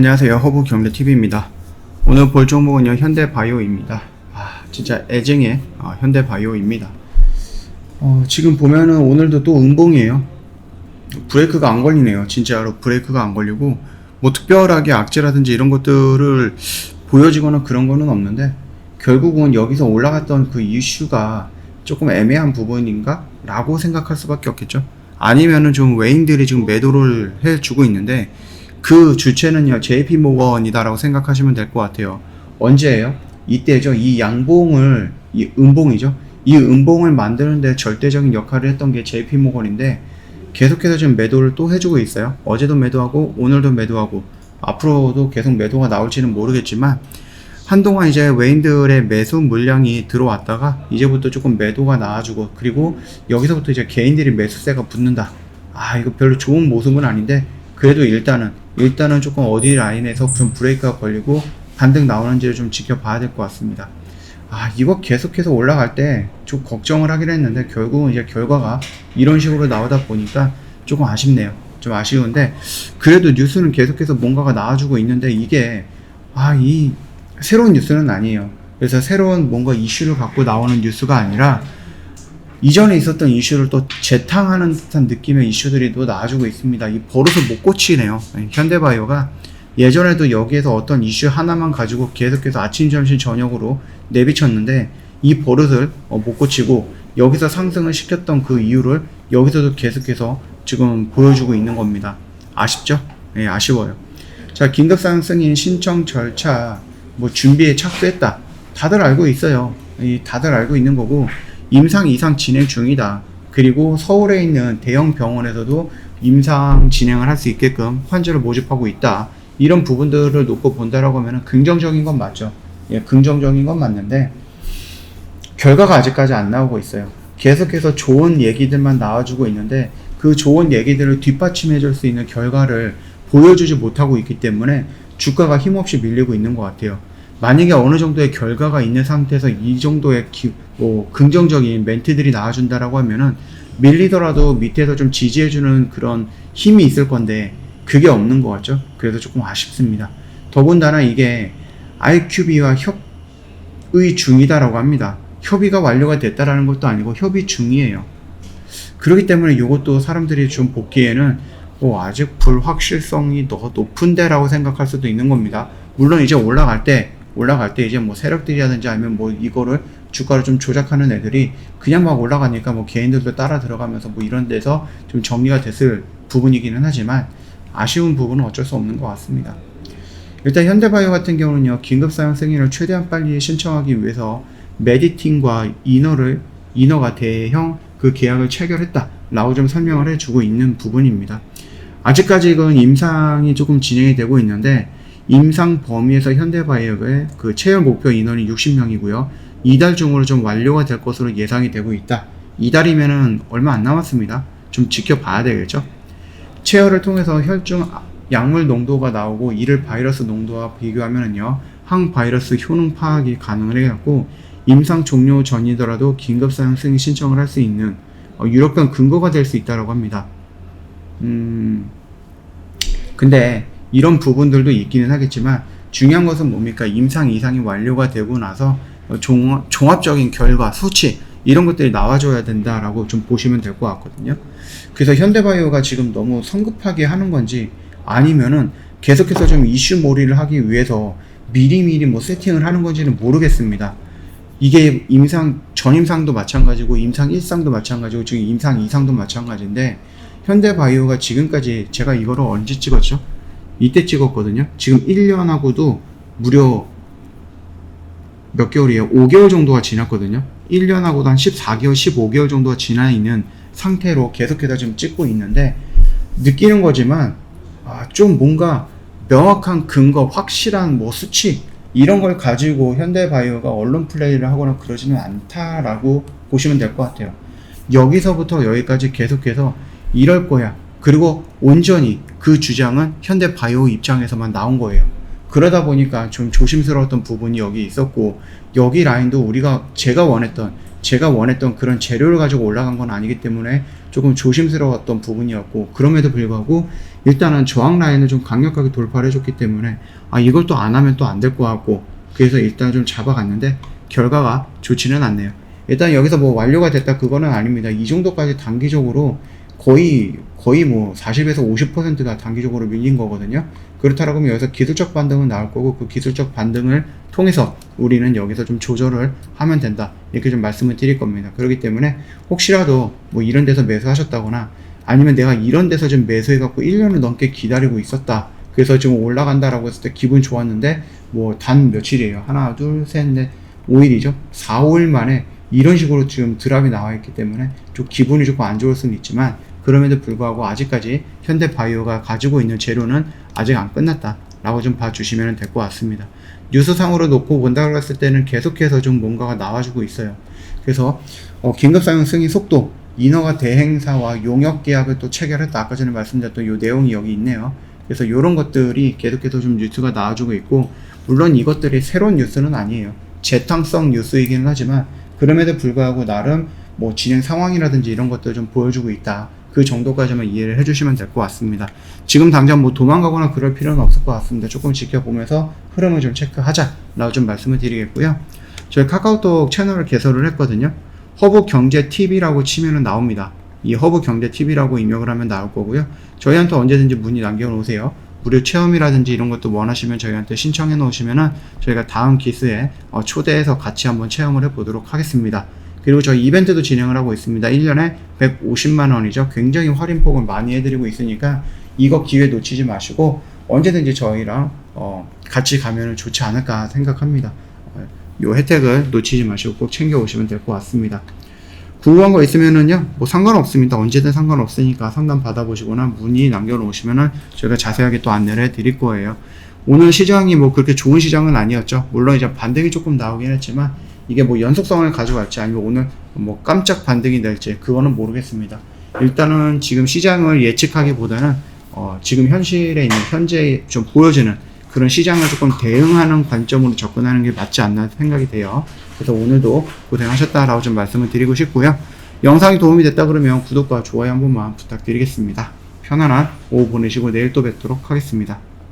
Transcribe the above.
안녕하세요. 허브 경제 TV입니다. 오늘 볼 종목은요 현대바이오입니다. 아 진짜 애증의 아, 현대바이오입니다. 어, 지금 보면은 오늘도 또 음봉이에요. 브레이크가 안 걸리네요. 진짜로 브레이크가 안 걸리고 뭐 특별하게 악재라든지 이런 것들을 보여지거나 그런 거는 없는데 결국은 여기서 올라갔던 그 이슈가 조금 애매한 부분인가? 라고 생각할 수밖에 없겠죠. 아니면은 좀 외인들이 지금 매도를 해주고 있는데 그 주체는요 JP 모건이다라고 생각하시면 될 것 같아요. 언제예요? 이때죠. 이 양봉을 이 음봉이죠. 이 음봉을 만드는데 절대적인 역할을 했던 게 JP 모건인데 계속해서 지금 매도를 또 해주고 있어요. 어제도 매도하고 오늘도 매도하고 앞으로도 계속 매도가 나올지는 모르겠지만 한동안 이제 외인들의 매수 물량이 들어왔다가 이제부터 조금 매도가 나와주고 그리고 여기서부터 이제 개인들이 매수세가 붙는다. 아 이거 별로 좋은 모습은 아닌데 그래도 일단은 일단은 조금 어디 라인에서 좀 브레이크가 걸리고 반등 나오는지를 좀 지켜봐야 될 것 같습니다. 아 이거 계속해서 올라갈 때 좀 걱정을 하긴 했는데 결국은 이제 결과가 이런 식으로 나오다 보니까 조금 아쉽네요. 좀 아쉬운데 그래도 뉴스는 계속해서 뭔가가 나와주고 있는데 이게 아 이 새로운 뉴스는 아니에요. 그래서 새로운 뭔가 이슈를 갖고 나오는 뉴스가 아니라 이전에 있었던 이슈를 또 재탕하는 듯한 느낌의 이슈들이 또 나와주고 있습니다. 이 버릇을 못 고치네요. 현대바이오가 예전에도 여기에서 어떤 이슈 하나만 가지고 계속해서 아침, 점심, 저녁으로 내비쳤는데 이 버릇을 어, 못 고치고 여기서 상승을 시켰던 그 이유를 여기서도 계속해서 지금 보여주고 있는 겁니다. 아쉽죠? 예, 아쉬워요. 자, 긴급 상승인 신청 절차 뭐 준비에 착수했다. 다들 알고 있어요. 이 다들 알고 있는 거고 임상 이상 진행 중이다. 그리고 서울에 있는 대형 병원에서도 임상 진행을 할 수 있게끔 환자를 모집하고 있다. 이런 부분들을 놓고 본다라고 하면 긍정적인 건 맞죠. 예, 긍정적인 건 맞는데 결과가 아직까지 안 나오고 있어요. 계속해서 좋은 얘기들만 나와주고 있는데 그 좋은 얘기들을 뒷받침해 줄 수 있는 결과를 보여주지 못하고 있기 때문에 주가가 힘없이 밀리고 있는 것 같아요. 만약에 어느 정도의 결과가 있는 상태에서 이 정도의 기, 뭐 긍정적인 멘트들이 나와준다라고 하면은 밀리더라도 밑에서 좀 지지해주는 그런 힘이 있을 건데 그게 없는 것 같죠? 그래서 조금 아쉽습니다. 더군다나 이게 IQB와 협의 중이다라고 합니다. 협의가 완료가 됐다라는 것도 아니고 협의 중이에요. 그렇기 때문에 이것도 사람들이 좀 보기에는 뭐 아직 불확실성이 더 높은데라고 생각할 수도 있는 겁니다. 물론 이제 올라갈 때 올라갈 때 이제 뭐 세력들이라든지 아니면 뭐 이거를 주가를 좀 조작하는 애들이 그냥 막 올라가니까 뭐 개인들도 따라 들어가면서 뭐 이런 데서 좀 정리가 됐을 부분이기는 하지만 아쉬운 부분은 어쩔 수 없는 것 같습니다. 일단 현대바이오 같은 경우는요 긴급 사용 승인을 최대한 빨리 신청하기 위해서 메디팅과 이너를 이너가 대형 그 계약을 체결했다라고 좀 설명을 해주고 있는 부분입니다. 아직까지 그 임상이 조금 진행이 되고 있는데 임상 범위에서 현대바이오의 그 채용 목표 인원이 60명이고요. 이달 중으로 좀 완료가 될 것으로 예상이 되고 있다. 이달이면은 얼마 안 남았습니다. 좀 지켜봐야 되겠죠. 체열을 통해서 혈중 약물 농도가 나오고 이를 바이러스 농도와 비교하면은요 항바이러스 효능 파악이 가능을 해갖고 임상 종료 전이더라도 긴급 사용 승인 신청을 할 수 있는 어, 유력한 근거가 될 수 있다고 합니다. 음 근데 이런 부분들도 있기는 하겠지만 중요한 것은 뭡니까 임상 이상이 완료가 되고 나서 어, 종합, 종합적인 결과 수치 이런 것들이 나와줘야 된다라고 좀 보시면 될 것 같거든요. 그래서 현대바이오가 지금 너무 성급하게 하는 건지 아니면은 계속해서 좀 이슈 몰이를 하기 위해서 미리미리 뭐 세팅을 하는 건지는 모르겠습니다. 이게 임상 전임상도 마찬가지고 임상 1상도 마찬가지고 지금 임상 2상도 마찬가지인데 현대바이오가 지금까지 제가 이거를 언제 찍었죠? 이때 찍었거든요. 지금 1년하고도 무려 몇 개월이에요? 5개월 정도가 지났거든요. 1년하고도 한 14개월, 15개월 정도가 지나 있는 상태로 계속해서 지금 찍고 있는데 느끼는 거지만 아, 좀 뭔가 명확한 근거, 확실한 뭐 수치 이런 걸 가지고 현대바이오가 언론 플레이를 하거나 그러지는 않다라고 보시면 될 것 같아요. 여기서부터 여기까지 계속해서 이럴 거야. 그리고 온전히 그 주장은 현대바이오 입장에서만 나온 거예요. 그러다 보니까 좀 조심스러웠던 부분이 여기 있었고 여기 라인도 우리가 제가 원했던 제가 원했던 그런 재료를 가지고 올라간 건 아니기 때문에 조금 조심스러웠던 부분이었고 그럼에도 불구하고 일단은 저항 라인을 좀 강력하게 돌파를 해줬기 때문에 아 이걸 또 안 하면 또 안 될 것 같고 그래서 일단 좀 잡아갔는데 결과가 좋지는 않네요. 일단 여기서 뭐 완료가 됐다 그거는 아닙니다. 이 정도까지 단기적으로 거의 거의 뭐 40에서 50%가 단기적으로 밀린 거거든요. 그렇다라고 하면 여기서 기술적 반등은 나올 거고 그 기술적 반등을 통해서 우리는 여기서 좀 조절을 하면 된다. 이렇게 좀 말씀을 드릴 겁니다. 그렇기 때문에 혹시라도 뭐 이런 데서 매수하셨다거나 아니면 내가 이런 데서 좀 매수해갖고 1년을 넘게 기다리고 있었다. 그래서 지금 올라간다라고 했을 때 기분 좋았는데 뭐 단 며칠이에요. 하나, 둘, 셋, 넷, 5일이죠. 4, 5일 만에 이런 식으로 지금 드랍이 나와 있기 때문에 좀 기분이 조금 안 좋을 수는 있지만 그럼에도 불구하고 아직까지 현대바이오가 가지고 있는 재료는 아직 안 끝났다 라고 좀 봐주시면 될 것 같습니다. 뉴스상으로 놓고 본다고 했을 때는 계속해서 좀 뭔가가 나와주고 있어요. 그래서 어, 긴급사용 승인 속도, 인허가 대행사와 용역 계약을 또 체결했다. 아까 전에 말씀드렸던 요 내용이 여기 있네요. 그래서 이런 것들이 계속해서 좀 뉴스가 나와주고 있고 물론 이것들이 새로운 뉴스는 아니에요. 재탕성 뉴스이기는 하지만 그럼에도 불구하고 나름 뭐 진행 상황이라든지 이런 것들 좀 보여주고 있다. 그 정도까지만 이해를 해주시면 될 것 같습니다. 지금 당장 뭐 도망가거나 그럴 필요는 없을 것 같습니다. 조금 지켜보면서 흐름을 좀 체크하자라고 좀 말씀을 드리겠고요. 저희 카카오톡 채널을 개설을 했거든요. 허브 경제 TV라고 치면은 나옵니다. 이 허브 경제 TV라고 입력을 하면 나올 거고요. 저희한테 언제든지 문의 남겨놓으세요. 무료 체험이라든지 이런 것도 원하시면 저희한테 신청해 놓으시면은 저희가 다음 기스에 어, 초대해서 같이 한번 체험을 해 보도록 하겠습니다. 그리고 저희 이벤트도 진행을 하고 있습니다. 1년에 150만 원이죠. 굉장히 할인폭을 많이 해드리고 있으니까 이거 기회 놓치지 마시고 언제든지 저희랑 어, 같이 가면 좋지 않을까 생각합니다. 어, 요 혜택을 놓치지 마시고 꼭 챙겨 오시면 될 것 같습니다. 궁금한 거 있으면은요, 뭐 상관없습니다. 언제든 상관없으니까 상담 받아보시거나 문의 남겨놓으시면은 저희가 자세하게 또 안내를 해드릴 거예요. 오늘 시장이 뭐 그렇게 좋은 시장은 아니었죠. 물론 이제 반등이 조금 나오긴 했지만 이게 뭐 연속성을 가져갈지 아니면 오늘 뭐 깜짝 반등이 될지 그거는 모르겠습니다. 일단은 지금 시장을 예측하기보다는 어 지금 현실에 있는 현재 좀 보여지는 그런 시장을 조금 대응하는 관점으로 접근하는 게 맞지 않나 생각이 돼요. 그래서 오늘도 고생하셨다라고 좀 말씀을 드리고 싶고요. 영상이 도움이 됐다 그러면 구독과 좋아요 한 번만 부탁드리겠습니다. 편안한 오후 보내시고 내일 또 뵙도록 하겠습니다.